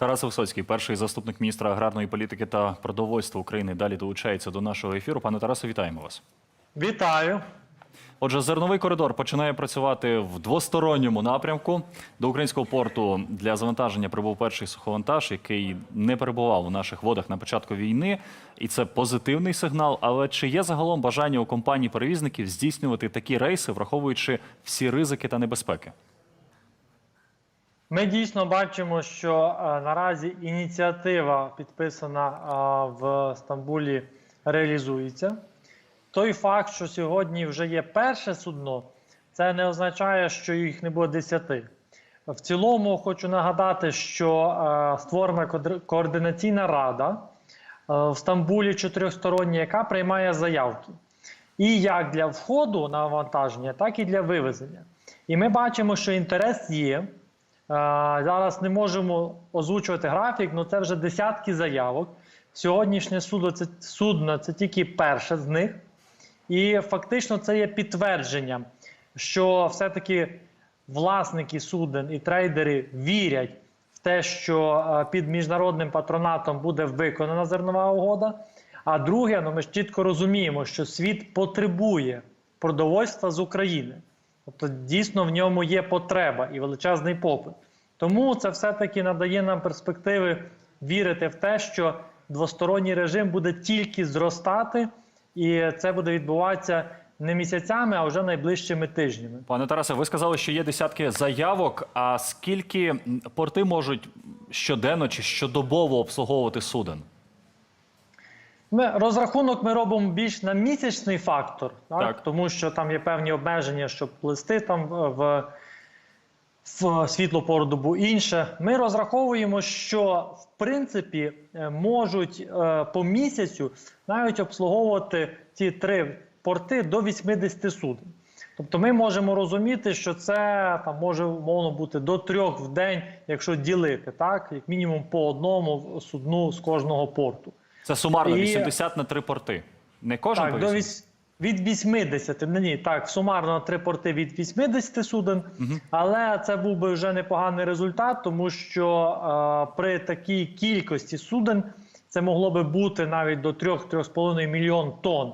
Тарас Висоцький, перший заступник міністра аграрної політики та продовольства України, далі долучається до нашого ефіру. Пане Тарасе, вітаємо вас. Вітаю. Отже, зерновий коридор починає працювати в двосторонньому напрямку. До українського порту для завантаження прибув перший суховантаж, який не перебував у наших водах на початку війни, і це позитивний сигнал. Але чи є загалом бажання у компаній перевізників здійснювати такі рейси, враховуючи всі ризики та небезпеки? Ми дійсно бачимо, що е, наразі ініціатива, підписана е, в Стамбулі, реалізується. Той факт, що сьогодні вже є перше судно, це не означає, що їх не буде десяти. В цілому хочу нагадати, що е, створена координаційна рада в Стамбулі чотирьохстороння, яка приймає заявки. І як для входу на навантаження, так і для вивезення. І ми бачимо, що інтерес є. Зараз не можемо озвучувати графік, але це вже десятки заявок. Сьогоднішнє судно це, судно це тільки перше з них. І фактично це є підтвердженням, що все-таки власники суден і трейдери вірять в те, що е, під міжнародним патронатом буде виконана зернова угода. А друге, ну ми ж чітко розуміємо, що світ потребує продовольства з України. Тобто дійсно в ньому є потреба і величезний попит. Тому це все-таки надає нам перспективи вірити в те, що двосторонній режим буде тільки зростати, і це буде відбуватися не місяцями, а вже найближчими тижнями. Пане Тарасе, ви сказали, що є десятки заявок. А скільки порти можуть щоденно чи щодобово обслуговувати суден? Ми розрахунок ми робимо більш на місячний фактор, так? Так. тому що там є певні обмеження, щоб плисти там в, в, світло пору добу інше. Ми розраховуємо, що в принципі е, можуть е, по місяцю навіть обслуговувати ці три порти до 80 суден. Тобто ми можемо розуміти, що це там може умовно бути до трьох в день, якщо ділити, так як мінімум по одному судну з кожного порту. Це сумарно І- 80 на три порти. Не кожен Так, по до 80? від 80. Ні, ні, так, сумарно на три порти від 80 суден. Але це був би вже непоганий результат, тому що е, при такій кількості суден це могло би бути навіть до 3-3,5 мільйон тонн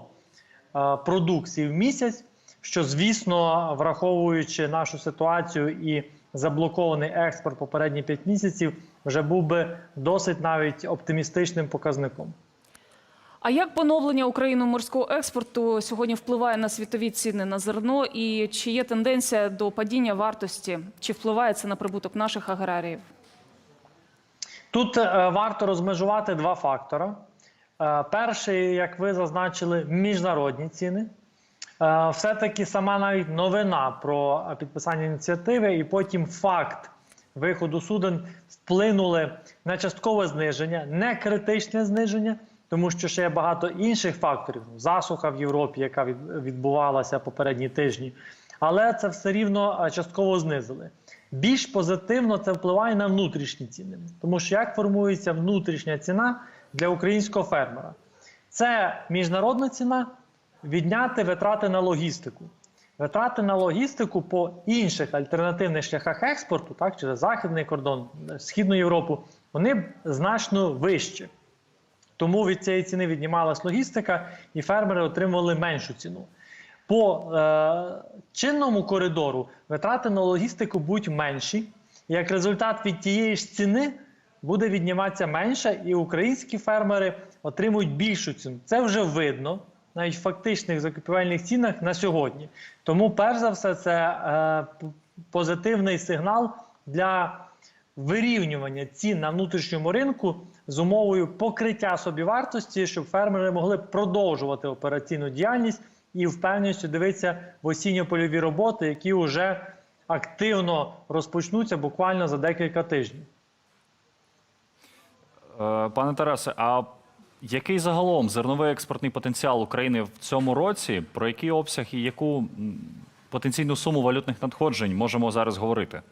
е, продукції в місяць. Що, звісно, враховуючи нашу ситуацію і заблокований експорт попередні 5 місяців, вже був би досить навіть оптимістичним показником. А як поновлення Україною морського експорту сьогодні впливає на світові ціни на зерно? І чи є тенденція до падіння вартості? Чи впливає це на прибуток наших аграріїв? Тут е, варто розмежувати два фактори. Е, перший, як ви зазначили, міжнародні ціни. Е, все-таки сама навіть новина про підписання ініціативи, і потім факт виходу суден вплинули на часткове зниження, не критичне зниження, тому що ще є багато інших факторів. Засуха в Європі, яка відбувалася попередні тижні. Але це все рівно е, частково знизили. Більш позитивно це впливає на внутрішні ціни, тому що як формується внутрішня ціна для українського фермера? Це міжнародна ціна, відняти витрати на логістику. Витрати на логістику по інших альтернативних шляхах експорту, так, через західний кордон, е, Східну Європу, вони значно вищі. Тому від цієї ціни віднімалась логістика, і фермери отримували меншу ціну. По е, чинному коридору витрати на логістику будуть менші. Як результат від тієї ж ціни буде відніматися менше, і українські фермери отримують більшу ціну. Це вже видно навіть фактичних закупівельних цінах на сьогодні. Тому, перш за все, це е, позитивний сигнал для вирівнювання цін на внутрішньому ринку з умовою покриття собівартості, щоб фермери могли продовжувати операційну діяльність і впевненістю дивитися в осінньо-польові роботи, які вже активно розпочнуться буквально за декілька тижнів. Е, Пане Тарасе, а який загалом зерновий експортний потенціал України в цьому році? Про який обсяг і яку потенційну суму валютних надходжень можемо зараз говорити?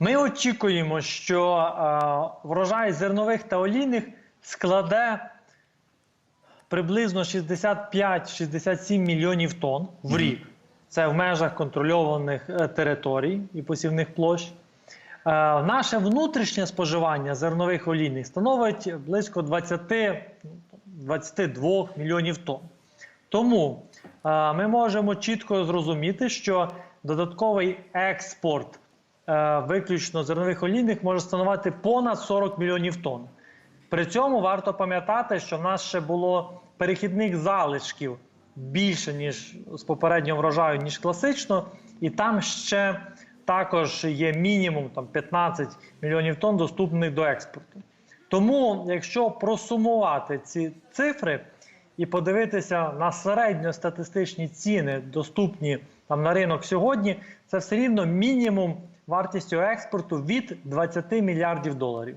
Ми очікуємо, що е, врожай зернових та олійних складе приблизно 65-67 мільйонів тонн в рік. Це в межах контрольованих е, територій і посівних площ. Наше внутрішнє споживання зернових олійних становить близько 20, 22 мільйонів тонн. Тому е, ми можемо чітко зрозуміти, що додатковий експорт е, виключно зернових олійних може становити понад 40 мільйонів тонн. При цьому варто пам'ятати, що в нас ще було перехідних залишків більше ніж з попереднього врожаю, ніж класично, і там ще також є мінімум там 15 мільйонів тонн доступних до експорту. Тому, якщо просумувати ці цифри і подивитися на середньостатистичні ціни, доступні там на ринок сьогодні, це все рівно мінімум вартістю експорту від 20 мільярдів доларів.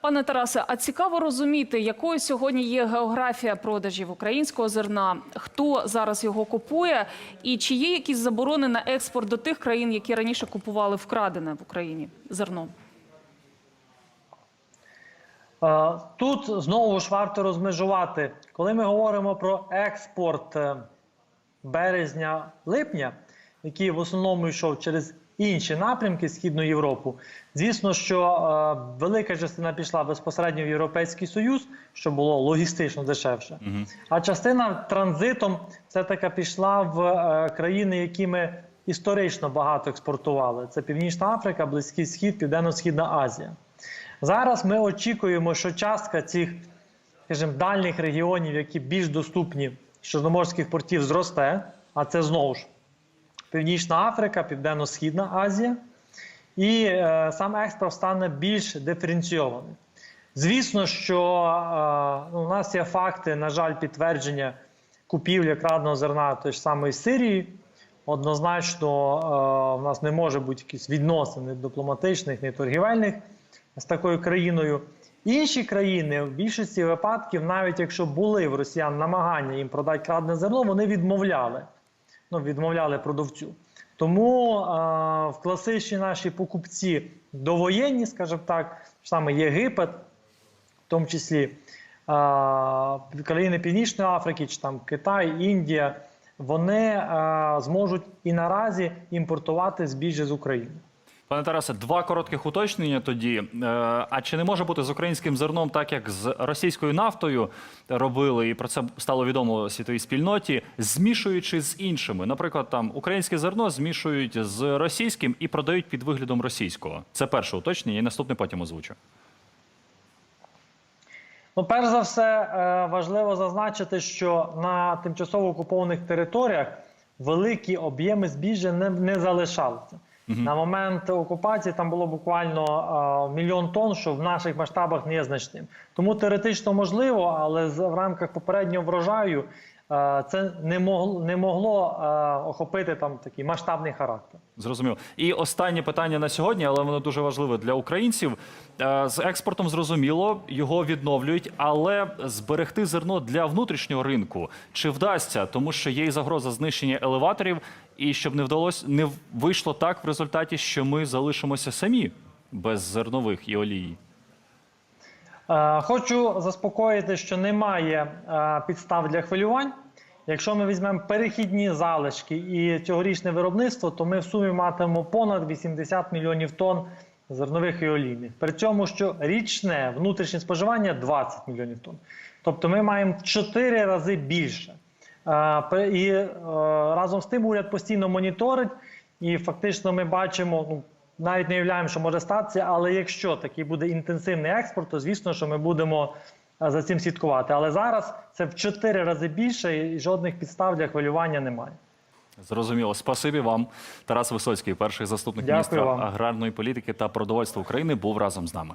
Пане Тарасе, а цікаво розуміти, якою сьогодні є географія продажів українського зерна, хто зараз його купує, і чи є якісь заборони на експорт до тих країн, які раніше купували вкрадене в Україні зерно? Тут знову ж варто розмежувати, коли ми говоримо про експорт е, березня-липня, який в основному йшов через інші напрямки Східну Європу. Звісно, що е, велика частина пішла безпосередньо в Європейський Союз, що було логістично дешевше. А частина транзитом все-таки пішла в е, країни, які ми історично багато експортували. Це Північна Африка, Близький Схід, Південно-Східна Азія. Зараз ми очікуємо, що частка цих, скажімо, дальніх регіонів, які більш доступні з чорноморських портів, зросте, а це знову ж Північна Африка, Південно-Східна Азія, і е, сам експорт стане більш диференційованим. Звісно, що е, ну, у нас є факти, на жаль, підтвердження купівлі краденого зерна тої ж самої Сирії. Однозначно, е, в нас не може бути якісь відносин ні дипломатичних, ні торгівельних з такою країною. Інші країни в більшості випадків, навіть якщо були в росіян намагання їм продати крадене зерно, вони відмовляли. Ну, відмовляли продавцю. Тому е, в класичні наші покупці довоєнні, скажімо так, саме Єгипет, в тому числі е, країни Північної Африки, чи там Китай, Індія, вони е, зможуть і наразі імпортувати збіжжя з України. Пане Тарасе, два коротких уточнення тоді. Е, А чи не може бути з українським зерном, так як з російською нафтою робили, і про це стало відомо світовій спільноті, змішуючи з іншими? Наприклад, там українське зерно змішують з російським і продають під виглядом російського. Це перше уточнення, і наступне потім озвучу. Ну, перш за все, е, важливо зазначити, що на тимчасово окупованих територіях великі об'єми збіжжя не, не залишалися. На момент окупації там було буквально е, мільйон тонн, що в наших масштабах не є значним. Тому теоретично можливо, але в рамках попереднього врожаю це не могло, не могло охопити там такий масштабний характер. Зрозуміло. І останнє питання на сьогодні, але воно дуже важливе для українців. З експортом зрозуміло, його відновлюють, але зберегти зерно для внутрішнього ринку чи вдасться, тому що є і загроза знищення елеваторів, і щоб не вдалося, не вийшло так в результаті, що ми залишимося самі без зернових і олії. Е, Хочу заспокоїти, що немає е, підстав для хвилювань. Якщо ми візьмемо перехідні залишки і цьогорічне виробництво, то ми в сумі матимемо понад 80 мільйонів тонн зернових і олійних. При цьому, що річне внутрішнє споживання 20 мільйонів тонн. Тобто ми маємо в 4 рази більше. Е, І разом з тим уряд постійно моніторить, і фактично ми бачимо, ну навіть не уявляємо, що може статися, але якщо такий буде інтенсивний експорт, то звісно, що ми будемо е, за цим слідкувати. Але зараз це в 4 рази більше, і жодних підстав для хвилювання немає. Зрозуміло. Спасибі вам, Тарас Висоцький, перший заступник Дякую міністра вам. аграрної політики та продовольства України, був разом з нами.